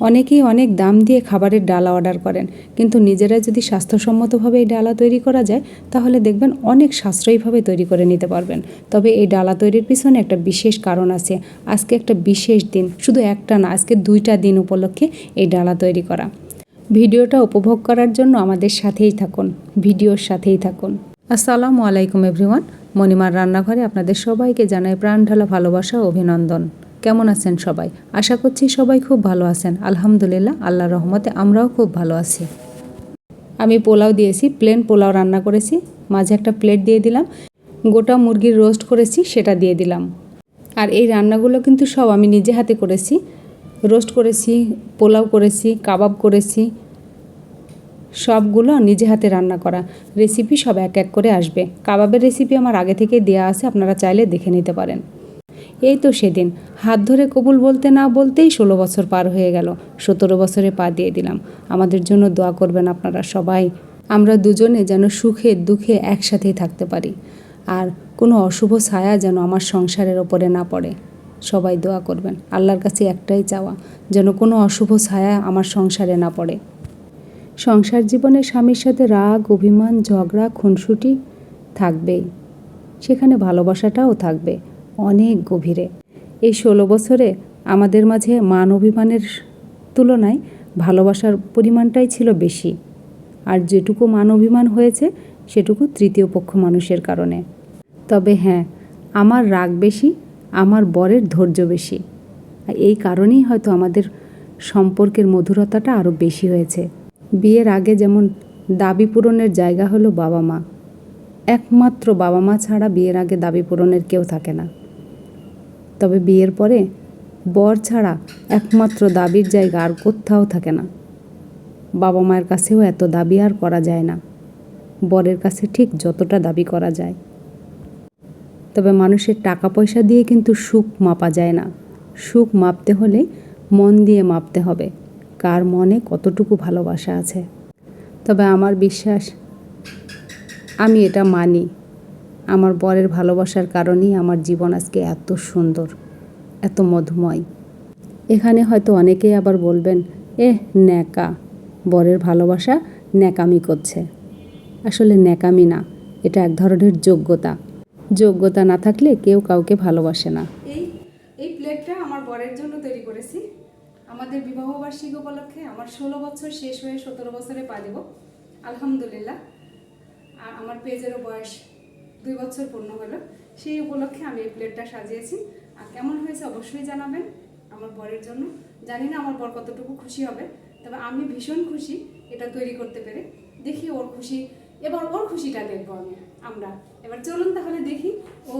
অনেকেই অনেক দাম দিয়ে খাবারের ডালা অর্ডার করেন। কিন্তু নিজেরা যদি স্বাস্থ্যসম্মতভাবে এই ডালা তৈরি করা যায়, তাহলে দেখবেন অনেক সাশ্রয়ীভাবে তৈরি করে নিতে পারবেন। তবে এই ডালা তৈরির পিছনে একটা বিশেষ কারণ আছে। আজকে একটা বিশেষ দিন, শুধু একটা না, আজকে দুইটা দিন উপলক্ষে এই ডালা তৈরি করা। ভিডিওটা উপভোগ করার জন্য আমাদের সাথেই থাকুন, ভিডিওর সাথেই থাকুন। আসসালামু আলাইকুম এভরিওয়ান, মণিমার রান্নাঘরে আপনাদের সবাইকে জানাই প্রাণ ঢালা ভালোবাসা অভিনন্দন। কেমন আছেন সবাই? আশা করছি সবাই খুব ভালো আছেন। আলহামদুলিল্লাহ, আল্লাহ রহমতে আমরাও খুব ভালো আছি। আমি পোলাও দিয়েছি প্লেন পোলাও রান্না করেছি। মাঝে একটা প্লেট দিয়ে দিলাম। গোটা মুরগির রোস্ট করেছি, সেটা দিয়ে দিলাম। আর এই রান্নাগুলো কিন্তু সব আমি নিজে হাতে করেছি। রোস্ট করেছি, পোলাও করেছি, কাবাব করেছি। সবগুলো নিজে হাতে রান্না করা। রেসিপি সব এক এক করে আসবে। কাবাবের রেসিপি আমার আগে থেকে দেওয়া আছে, আপনারা চাইলে দেখে নিতে পারেন। এই তো সেদিন। হাত ধরে কবুল বলতে না বলতেই ষোলো বছর পার হয়ে গেল। সতেরো বছরে পা দিয়ে দিলাম। আমাদের জন্য দোয়া করবেন আপনারা সবাই। আমরা দুজনে যেন সুখে, দুঃখে একসাথেই থাকতে পারি। আর কোনো অশুভ ছায়া যেন আমার সংসারের ওপরে না পড়ে। সবাই দোয়া করবেন। আল্লাহর কাছে একটাই চাওয়া, যেন কোনো অশুভ ছায়া আমার সংসারে না পড়ে। সংসার জীবনে স্বামীর সাথে রাগ, অভিমান, ঝগড়া, খুনসুটি থাকবেই। সেখানে ভালোবাসাটাও থাকবে। অনেক গভীরে। এই ষোলো বছরে আমাদের মাঝে মান অভিমানের তুলনায় ভালোবাসার পরিমাণটাই ছিল বেশি। আর যেটুকু মান অভিমান হয়েছে, সেটুকু তৃতীয় পক্ষ মানুষের কারণে। তবে হ্যাঁ আমার রাগ বেশি, আমার বরের ধৈর্য বেশি। এই কারণেই হয়তো আমাদের সম্পর্কের মধুরতাটা আরও বেশি হয়েছে। বিয়ের আগে যেমন দাবি পূরণের জায়গা হলো বাবা মা। একমাত্র বাবা মা ছাড়া বিয়ের আগে দাবি পূরণের কেউ থাকে না। তবে বিয়ের পরে বর ছাড়া একমাত্র দাবির জায়গা আর কোথাও থাকে না। বাবা মায়ের কাছেও এত দাবি আর করা যায় না। বরের কাছে ঠিক যতটা দাবি করা যায়। তবে মানুষের টাকা পয়সা দিয়ে কিন্তু সুখ মাপা যায় না। সুখ মাপতে হলে মন দিয়ে মাপতে হবে, কার মনে কতটুকু ভালোবাসা আছে। তবে আমার বিশ্বাস, আমি এটা মানি। আমার বরের ভালোবাসার কারণেই আমার জীবন আজকে এত সুন্দর, এত মধুময়। এখানে হয়তো অনেকেই আবার বলবেন এ ন্যাকা, বরের ভালোবাসা ন্যাকামি করছে। আসলে ন্যাকামি না, এটা এক ধরনের যোগ্যতা। যোগ্যতা না থাকলে কেউ কাউকে ভালোবাসে না। এই এই প্লেটটা আমার বরের জন্য তৈরি করেছি। আমাদের বিবাহবার্ষিকী উপলক্ষে আমার ষোলো বছর শেষ হয়ে সতেরো বছরে পা দেব। আলহামদুলিল্লাহ। আর আমার পেজেরও বয়স দুই বছর পূর্ণ হলো, সেই উপলক্ষে আমি এই প্লেটটা সাজিয়েছি। আর কেমন হয়েছে অবশ্যই জানাবেন আমার বরের জন্য। জানি না আমার বর কতটুকু খুশি হবে, তবে আমি ভীষণ খুশি এটা তৈরি করতে পেরে। দেখি ওর খুশি, এবার ওর খুশিটা দেখব আমি, আমরা। এবার চলুন তাহলে দেখি ও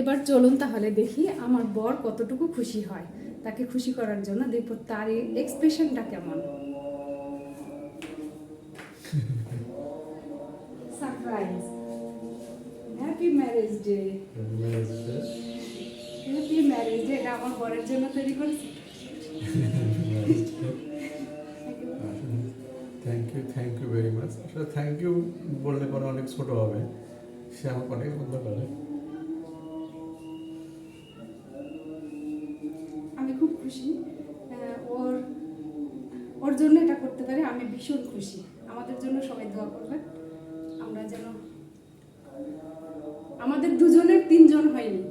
এবার চলুন তাহলে দেখি আমার বর কতটুকু খুশি হয়, তাকে খুশি করার জন্য দেখব তার এক্সপ্রেশনটা কেমন। Marriage day happy marriage day এটা আমার বরের জন্য তৈরি করেছি। Thank you thank you very much আসলে থ্যাংক ইউ বললে পরে অনেক ছোট হবে। সে আমাকে অনেক বন্ধ করে। আমি খুব খুশি। ওর ওর জন্য এটা করতে পারি আমি ভীষণ খুশি। আমাদের জন্য সবাই দোয়া করবেন। আমাদের দুজনের তিনজন হয়নি।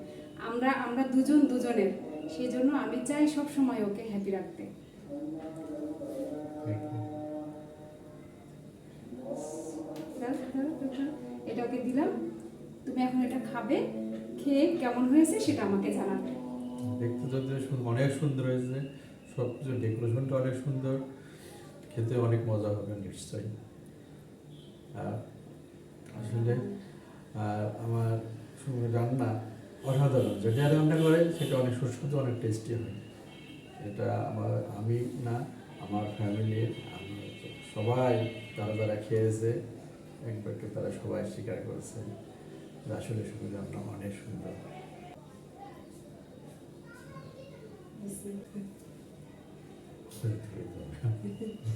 আমরা আমরা দুজন দুজনের। সেই জন্য আমি চাই সব সময় ওকে হ্যাপি রাখতে। এটা ওকে দিলাম। তুমি এখন এটা খাবে, খেয়ে কেমন হয়েছে সেটা আমাকে জানাবে। দেখতে সুন- অনেক সুন্দর হয়েছে। সব কিছু ডেকোরেশনটা অনেক সুন্দর। খেতে অনেক মজা হবে নিশ্চয়ই। আর আসলে আর আমার সঙ্গে রান্না অসাধারণ। যেটা রান্না করে সেটা অনেক সুস্বাদু অনেক টেস্টি হয়। এটা আমার আমি না আমার ফ্যামিলির সবাই তারা যারা খেয়েছে একবারকে তারা সবাই স্বীকার করেছে আসলে শুধু রান্না অনেক সুন্দর। আচ্ছা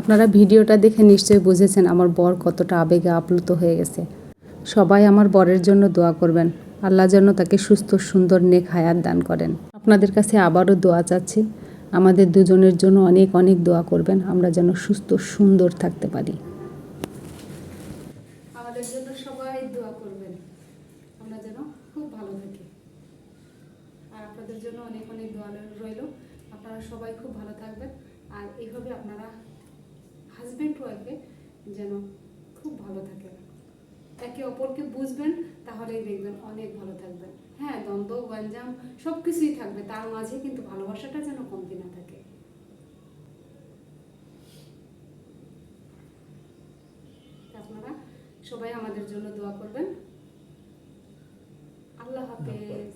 আপনারা ভিডিওটা দেখে নিশ্চয়ই বুঝেছেন আমার বর কতটা আবেগে আপ্লুত হয়ে গেছে। সবাই আমার বরের জন্য দোয়া করবেন। আল্লাহ যেন তাকে সুস্থ, সুন্দর, নেক হায়াত দান করেন। আপনাদের কাছে আবারও দোয়া চাচ্ছি। আমাদের দুজনের জন্য অনেক অনেক দোয়া করবেন। আমরা যেন সুস্থ, সুন্দর থাকতে পারি। আপনাদের জন্য অনেক অনেক দোয়া রইল। আপনারা সবাই খুব ভালো থাকবেন। আর এইভাবে আপনারা হাজব্যান্ড ওয়াইফে যেন খুব ভালো থাকেন একে অপরকে বুঝবেন, তাহলেই দেখবেন অনেক ভালো থাকবেন। হ্যাঁ দ্বন্দ্ব, গঞ্জাম সব কিছুই থাকবে, তার মাঝে কিন্তু ভালোবাসাটা যেন কমতি না থাকে। আপনারা সবাই আমাদের জন্য দোয়া করবেন। আল্লাহ হাফেজ।